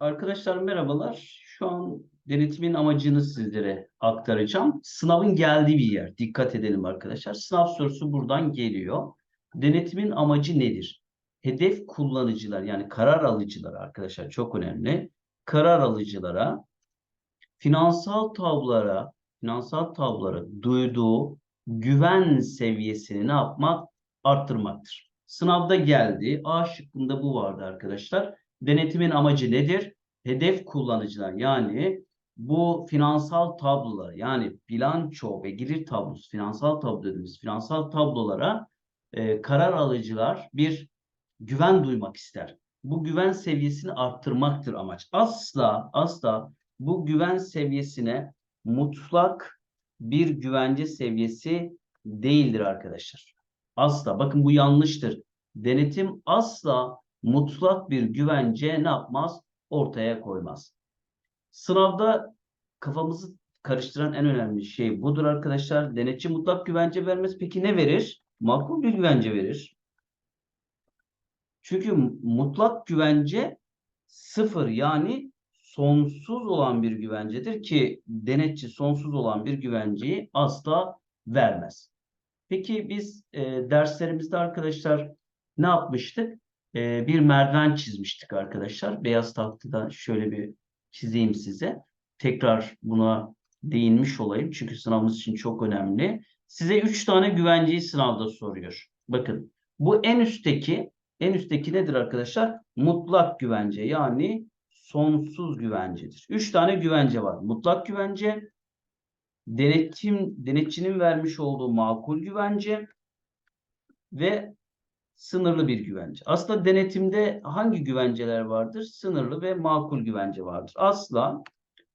Arkadaşlar merhabalar. Şu an denetimin amacını sizlere aktaracağım. Sınavın geldiği bir yer. Dikkat edelim arkadaşlar. Sınav sorusu buradan geliyor. Denetimin amacı nedir? Hedef kullanıcılar yani karar alıcılar arkadaşlar çok önemli. Karar alıcılara finansal tablolara, finansal tablolara duyduğu güven seviyesini ne yapmak? Arttırmaktır. Sınavda geldi. A şıkkında bu vardı arkadaşlar. Denetimin amacı nedir? Hedef kullanıcılar yani bu finansal tablolar yani bilanço ve gelir tablosu, finansal tablo dediğimiz finansal tablolara e, karar alıcılar bir güven duymak ister. Bu güven seviyesini arttırmaktır amaç. Asla asla bu güven seviyesine mutlak bir güvence seviyesi değildir arkadaşlar. Asla. Bakın bu yanlıştır. Denetim asla mutlak bir güvence ne yapmaz? Ortaya koymaz. Sınavda kafamızı karıştıran en önemli şey budur arkadaşlar. Denetçi mutlak güvence vermez. Peki ne verir? Makul bir güvence verir. Çünkü mutlak güvence sıfır yani sonsuz olan bir güvencedir ki denetçi sonsuz olan bir güvenceyi asla vermez. Peki biz e, derslerimizde arkadaşlar ne yapmıştık? E, bir merdiven çizmiştik arkadaşlar. Beyaz tahtada şöyle bir çizeyim size. Tekrar buna değinmiş olayım. Çünkü sınavımız için çok önemli. Size üç tane güvenceyi sınavda soruyor. Bakın bu en üstteki en üstteki nedir arkadaşlar? Mutlak güvence yani sonsuz güvencedir. Üç tane güvence var. Mutlak güvence, denetim, denetçinin vermiş olduğu makul güvence ve sınırlı bir güvence. Aslında denetimde hangi güvenceler vardır? Sınırlı ve makul güvence vardır. Asla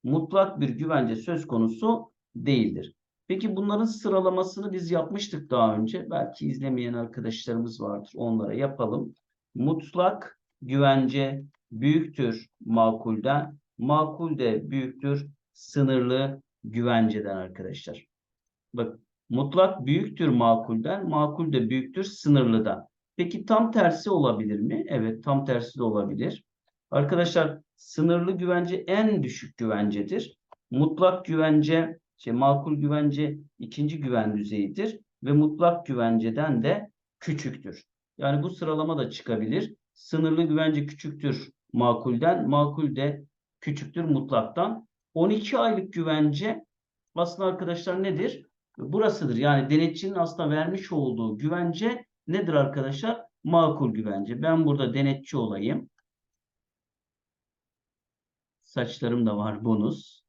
mutlak bir güvence söz konusu değildir. Peki bunların sıralamasını biz yapmıştık daha önce. Belki izlemeyen arkadaşlarımız vardır. Onlara yapalım. Mutlak güvence büyüktür makulden. Makul de büyüktür sınırlı güvenceden arkadaşlar. Bak mutlak büyüktür makulden. Makul de büyüktür sınırlıdan. Peki tam tersi olabilir mi? Evet tam tersi de olabilir. Arkadaşlar sınırlı güvence en düşük güvencedir. Mutlak güvence, şey, makul güvence ikinci güven düzeyidir. Ve mutlak güvenceden de küçüktür. Yani bu sıralama da çıkabilir. Sınırlı güvence küçüktür makulden, makul de küçüktür mutlaktan. 12 aylık güvence aslında arkadaşlar nedir? Burasıdır. Yani denetçinin aslında vermiş olduğu güvence nedir arkadaşlar? Makul güvence. Ben burada denetçi olayım. Saçlarım da var bonus.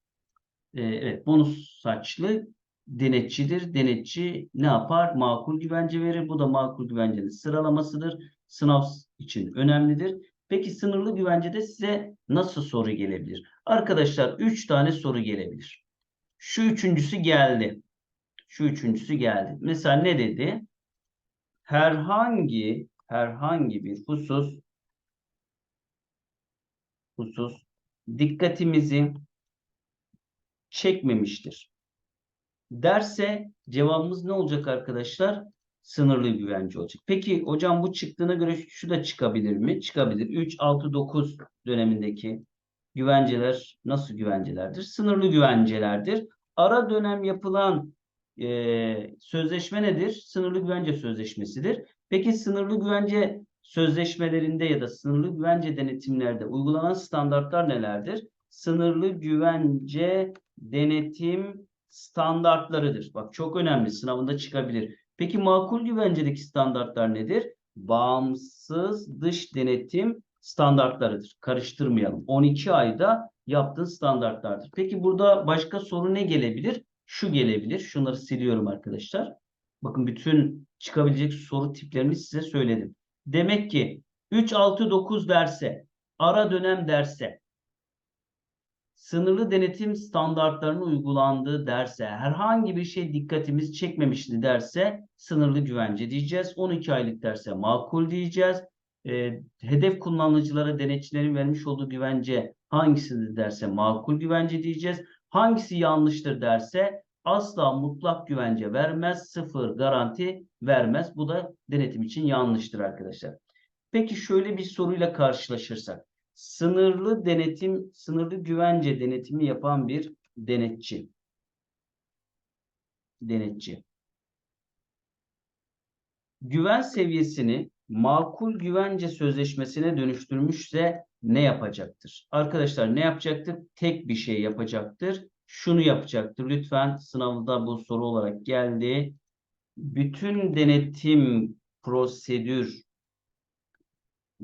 Ee, evet bonus saçlı denetçidir. Denetçi ne yapar? Makul güvence verir. Bu da makul güvencenin sıralamasıdır. Sınav için önemlidir. Peki sınırlı güvencede size nasıl soru gelebilir? Arkadaşlar 3 tane soru gelebilir. Şu üçüncüsü geldi. Şu üçüncüsü geldi. Mesela ne dedi? Herhangi herhangi bir husus husus dikkatimizi çekmemiştir. Derse cevabımız ne olacak arkadaşlar? Sınırlı güvence olacak. Peki hocam bu çıktığına göre şu da çıkabilir mi? Çıkabilir. 3, 6, 9 dönemindeki güvenceler nasıl güvencelerdir? Sınırlı güvencelerdir. Ara dönem yapılan e, sözleşme nedir? Sınırlı güvence sözleşmesidir. Peki sınırlı güvence sözleşmelerinde ya da sınırlı güvence denetimlerde uygulanan standartlar nelerdir? Sınırlı güvence denetim standartlarıdır. Bak çok önemli sınavında çıkabilir. Peki makul güvencedeki standartlar nedir? Bağımsız dış denetim standartlarıdır. Karıştırmayalım. 12 ayda yaptığın standartlardır. Peki burada başka soru ne gelebilir? Şu gelebilir. Şunları siliyorum arkadaşlar. Bakın bütün çıkabilecek soru tiplerini size söyledim. Demek ki 3, 6, 9 derse, ara dönem derse, sınırlı denetim standartlarının uygulandığı derse, herhangi bir şey dikkatimiz çekmemişti derse sınırlı güvence diyeceğiz. 12 aylık derse makul diyeceğiz. E, hedef kullanıcılara denetçilerin vermiş olduğu güvence hangisidir derse makul güvence diyeceğiz. Hangisi yanlıştır derse asla mutlak güvence vermez, sıfır garanti vermez. Bu da denetim için yanlıştır arkadaşlar. Peki şöyle bir soruyla karşılaşırsak. sınırlı denetim, sınırlı güvence denetimi yapan bir denetçi. Denetçi. Güven seviyesini makul güvence sözleşmesine dönüştürmüşse ne yapacaktır? Arkadaşlar ne yapacaktır? Tek bir şey yapacaktır. Şunu yapacaktır. Lütfen sınavda bu soru olarak geldi. Bütün denetim prosedür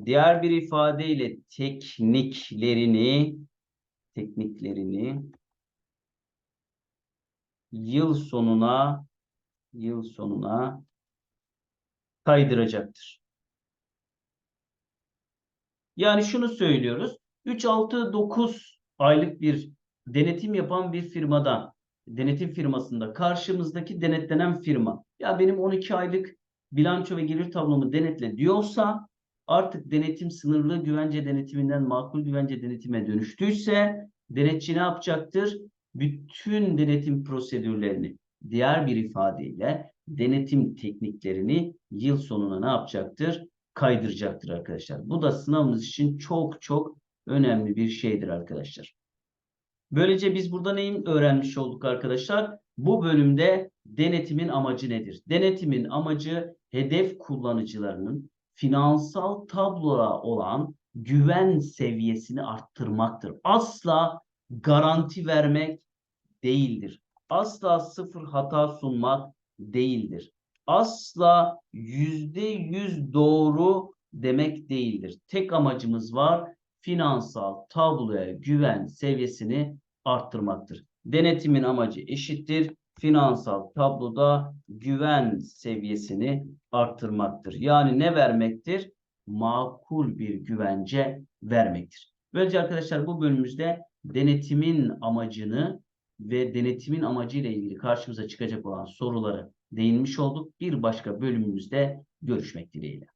diğer bir ifadeyle tekniklerini tekniklerini yıl sonuna yıl sonuna kaydıracaktır. Yani şunu söylüyoruz. 3, 6, 9 aylık bir denetim yapan bir firmada, denetim firmasında karşımızdaki denetlenen firma ya benim 12 aylık bilanço ve gelir tablomu denetle diyorsa artık denetim sınırlı güvence denetiminden makul güvence denetime dönüştüyse denetçi ne yapacaktır? Bütün denetim prosedürlerini diğer bir ifadeyle denetim tekniklerini yıl sonuna ne yapacaktır? Kaydıracaktır arkadaşlar. Bu da sınavımız için çok çok önemli bir şeydir arkadaşlar. Böylece biz burada neyin öğrenmiş olduk arkadaşlar? Bu bölümde denetimin amacı nedir? Denetimin amacı hedef kullanıcılarının finansal tabloya olan güven seviyesini arttırmaktır. Asla garanti vermek değildir. Asla sıfır hata sunmak değildir. Asla yüzde yüz doğru demek değildir. Tek amacımız var finansal tabloya güven seviyesini arttırmaktır. Denetimin amacı eşittir. Finansal tabloda güven seviyesini arttırmaktır. Yani ne vermektir? Makul bir güvence vermektir. Böylece arkadaşlar bu bölümümüzde denetimin amacını ve denetimin amacıyla ilgili karşımıza çıkacak olan soruları değinmiş olduk. Bir başka bölümümüzde görüşmek dileğiyle.